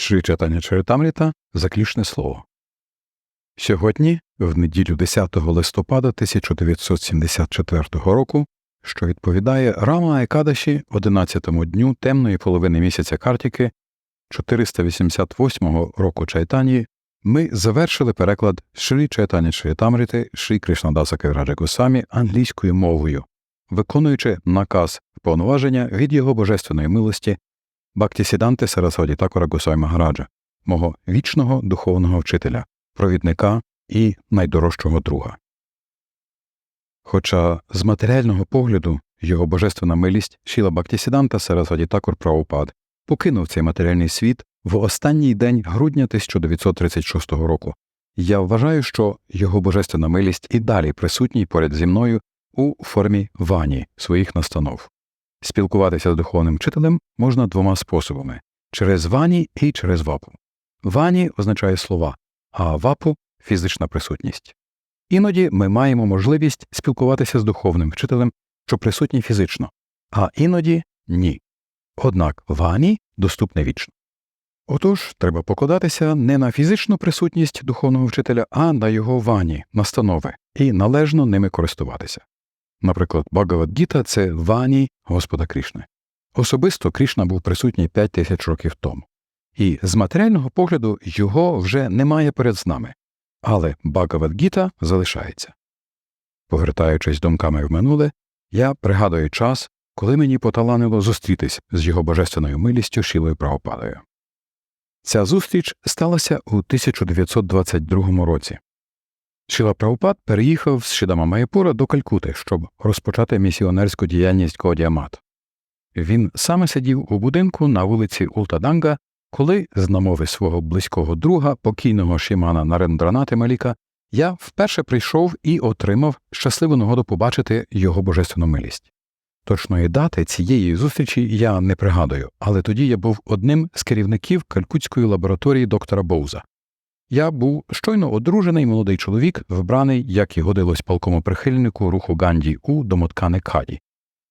Шри Чайтаня Чаритамріта заключне слово. Сьогодні, в неділю 10 листопада 1974 року, що відповідає Рама Екадаші 11-му дню темної половини місяця Картіки 488 року Чайтані, ми завершили переклад Шрі Чайтані Чаритамріти Шрі Кришнадаса Кевраджа Госамі англійською мовою, виконуючи наказ повноваження від його божественної милості Бактісіданти Сарасваді Такора Госай Магараджа, мого вічного духовного вчителя, провідника і найдорожчого друга. Хоча з матеріального погляду його божественна милість Шіла Бактісіданта Сарасваді Такур Праупад покинув цей матеріальний світ в останній день грудня 1936 року, я вважаю, що його божественна милість і далі присутній поряд зі мною у формі вані своїх настанов. Спілкуватися з духовним вчителем можна двома способами через вані і через вапу. Вані означає слова, а вапу фізична присутність. Іноді ми маємо можливість спілкуватися з духовним вчителем, що присутній фізично, а іноді ні. Однак вані доступне вічно. Отож, треба покладатися не на фізичну присутність духовного вчителя, а на його вані, настанови, і належно ними користуватися. Наприклад, Багавадгіта – це вані Господа Крішни. Особисто Крішна був присутній 5 тисяч років тому, і з матеріального погляду його вже немає перед з нами, але Багавадгіта залишається. Повертаючись думками в минуле, я пригадую час, коли мені поталанило зустрітись з його божественною милістю Шілою Правопадою. Ця зустріч сталася у 1922 році. Шіла Правопад переїхав з Шидама Майпура до Калькути, щоб розпочати місіонерську діяльність Кодіамат. Він саме сидів у будинку на вулиці Ултаданга, коли, з намови свого близького друга, покійного Шімана Нарендранати Маліка, я вперше прийшов і отримав щасливу нагоду побачити його божественну милість. Точної дати цієї зустрічі я не пригадую, але тоді я був одним з керівників калькутської лабораторії доктора Боуза. Я був щойно одружений молодий чоловік, вбраний, як і годилось полкому прихильнику руху Ганді у домоткане Каді.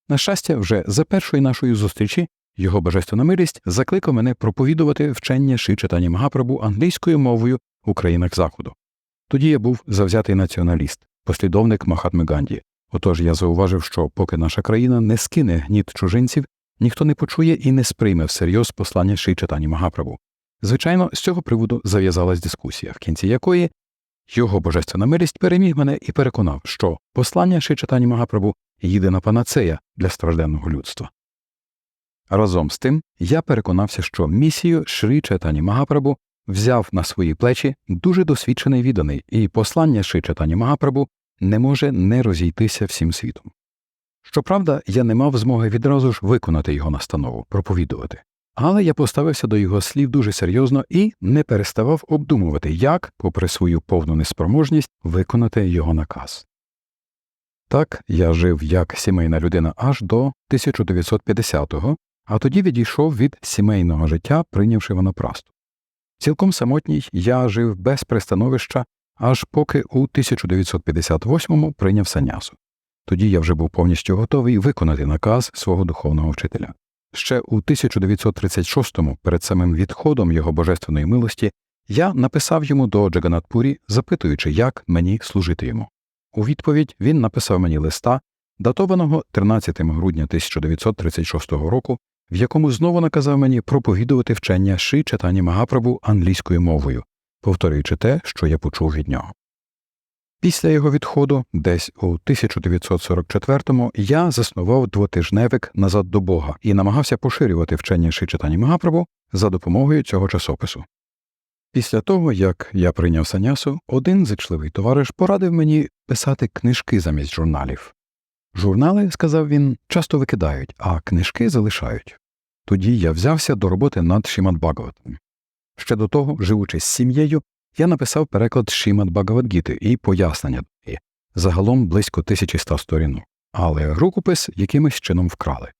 На щастя, вже за першої нашої зустрічі його божественна милість закликав мене проповідувати вчення ши читання Магапрабу англійською мовою у країнах Заходу. Тоді я був завзятий націоналіст, послідовник Махатми Ганді. Отож я зауважив, що поки наша країна не скине гніт чужинців, ніхто не почує і не сприйме всерйоз послання ши читання Магапрабу. Звичайно, з цього приводу зав'язалась дискусія, в кінці якої його божественна милість переміг мене і переконав, що послання ши читання Магапрабу єдина панацея для стражденного людства. Разом з тим я переконався, що місію Шрі Чайтані Магапрабу взяв на свої плечі дуже досвідчений відданий, і послання Шрі Чайтані Магапрабу не може не розійтися всім світом. Щоправда, я не мав змоги відразу ж виконати його настанову, проповідувати, але я поставився до його слів дуже серйозно і не переставав обдумувати, як, попри свою повну неспроможність, виконати його наказ. Так я жив як сімейна людина аж до 1950-го, а тоді відійшов від сімейного життя, прийнявши ванопрасту. Цілком самотній я жив без пристановища, аж поки у 1958-му прийняв санясу. Тоді я вже був повністю готовий виконати наказ свого духовного вчителя. Ще у 1936-му, перед самим відходом його божественної милості, я написав йому до Джаганатпурі, запитуючи, як мені служити йому. У відповідь він написав мені листа, датованого 13 грудня 1936 року, в якому знову наказав мені проповідувати вчення ши читання Магапрабу англійською мовою, повторюючи те, що я почув від нього. Після його відходу, десь у 1944-му, я заснував двотижневик назад до Бога і намагався поширювати вчення читання Магапрабу за допомогою цього часопису. Після того, як я прийняв санясу, один зичливий товариш порадив мені писати книжки замість журналів. Журнали, сказав він, часто викидають, а книжки залишають. Тоді я взявся до роботи над Шімад Багаватом. Ще до того, живучи з сім'єю, я написав переклад Шімад Багавадгіти і пояснення до загалом близько 1100 сторінок, але рукопис якимось чином вкрали.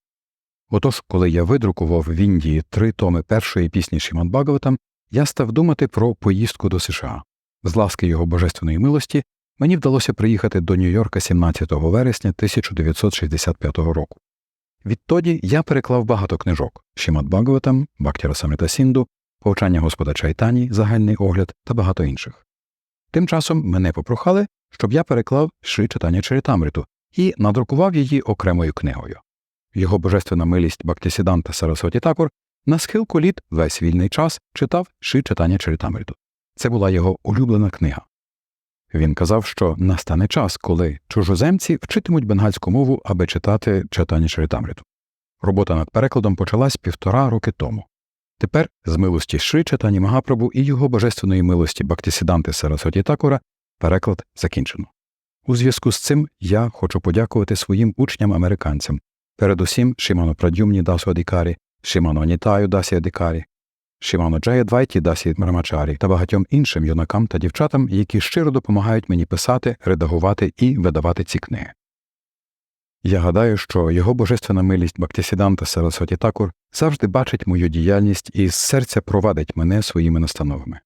Отож, коли я видрукував в Індії три томи першої пісні Шімад Багаватам, я став думати про поїздку до США. З ласки його божественної милості мені вдалося приїхати до Нью-Йорка 17 вересня 1965 року. Відтоді я переклав багато книжок Шімад Багаватам, Бактіра Самрита Сінду, повчання Господа Чайтані, загальний огляд та багато інших. Тим часом мене попрохали, щоб я переклав Шри читання Чарітамриту і надрукував її окремою книгою. Його божественна милість Бактісіданта Сарасваті Такур на схилку літ весь вільний час читав Шри читання Чарітамриту. Це була його улюблена книга. Він казав, що настане час, коли чужоземці вчитимуть бенгальську мову, аби читати читання Чарітамриту. Робота над перекладом почалась півтора роки тому. Тепер, з милості Шри читані Магапрабу і його божественної милості Бактісіданти Сарасоті Такура, переклад закінчено. У зв'язку з цим я хочу подякувати своїм учням-американцям, передусім Шимано Прадюмні Дасу Адікарі, Шимано Анітаю Дасі Адікарі, Шимано Джаядвайті Дасі Мрамачарі та багатьом іншим юнакам та дівчатам, які щиро допомагають мені писати, редагувати і видавати ці книги. Я гадаю, що його божественна милість Бактісіданта Сарасваті Такур завжди бачить мою діяльність і з серця провадить мене своїми настановами.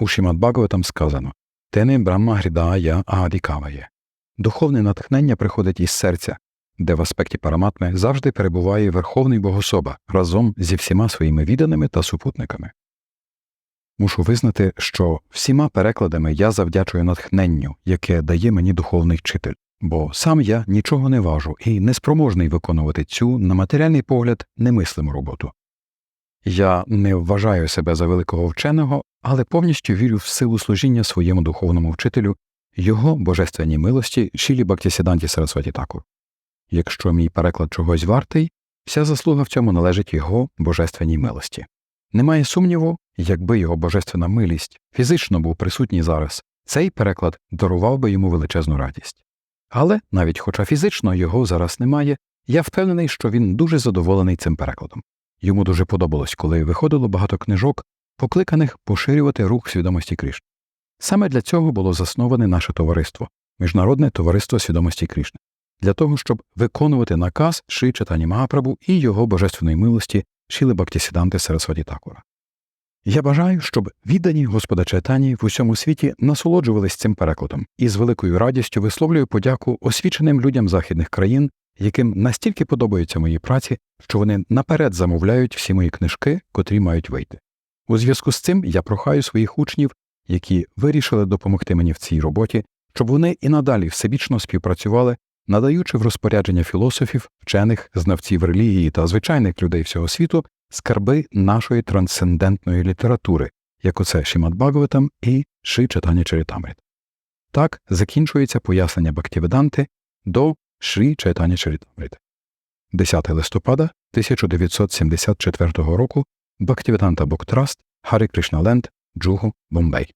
У Шімад Бхагаватам сказано Тене Брамма Грідая Аадікаває. Духовне натхнення приходить із серця, де в аспекті параматми завжди перебуває Верховний Богособа разом зі всіма своїми відданими та супутниками. Мушу визнати, що всіма перекладами я завдячую натхненню, яке дає мені духовний вчитель, бо сам я нічого не важу і неспроможний виконувати цю, на матеріальний погляд, немислиму роботу. Я не вважаю себе за великого вченого, але повністю вірю в силу служіння своєму духовному вчителю, його божественній милості Шілі Бактісіданті Сарасваті Такур. Якщо мій переклад чогось вартий, вся заслуга в цьому належить його божественній милості. Немає сумніву, якби його божественна милість фізично був присутній зараз, цей переклад дарував би йому величезну радість. Але навіть хоча фізично його зараз немає, я впевнений, що він дуже задоволений цим перекладом. Йому дуже подобалось, коли виходило багато книжок, покликаних поширювати рух свідомості Кришни. Саме для цього було засноване наше товариство Міжнародне товариство свідомості Кришни, для того, щоб виконувати наказ Ши Чатані і його божественної милості Шіли Бактісіданти Сарасваті Такура. Я бажаю, щоб віддані Господа Чайтані в усьому світі насолоджувались цим перекладом і з великою радістю висловлюю подяку освіченим людям західних країн, яким настільки подобаються мої праці, що вони наперед замовляють всі мої книжки, котрі мають вийти. У зв'язку з цим я прохаю своїх учнів, які вирішили допомогти мені в цій роботі, щоб вони і надалі всебічно співпрацювали, надаючи в розпорядження філософів, вчених, знавців релігії та звичайних людей всього світу скарби нашої трансцендентної літератури, як оце Шімат Бхагаватам і Ши Читання Чарітамрит. Так закінчується пояснення Бактіведанти до Шрі Чайтані Чарітамрит. 10 листопада 1974 року Бактіведанта Буктраст, Харі Кришналенд, Джугу, Бомбей.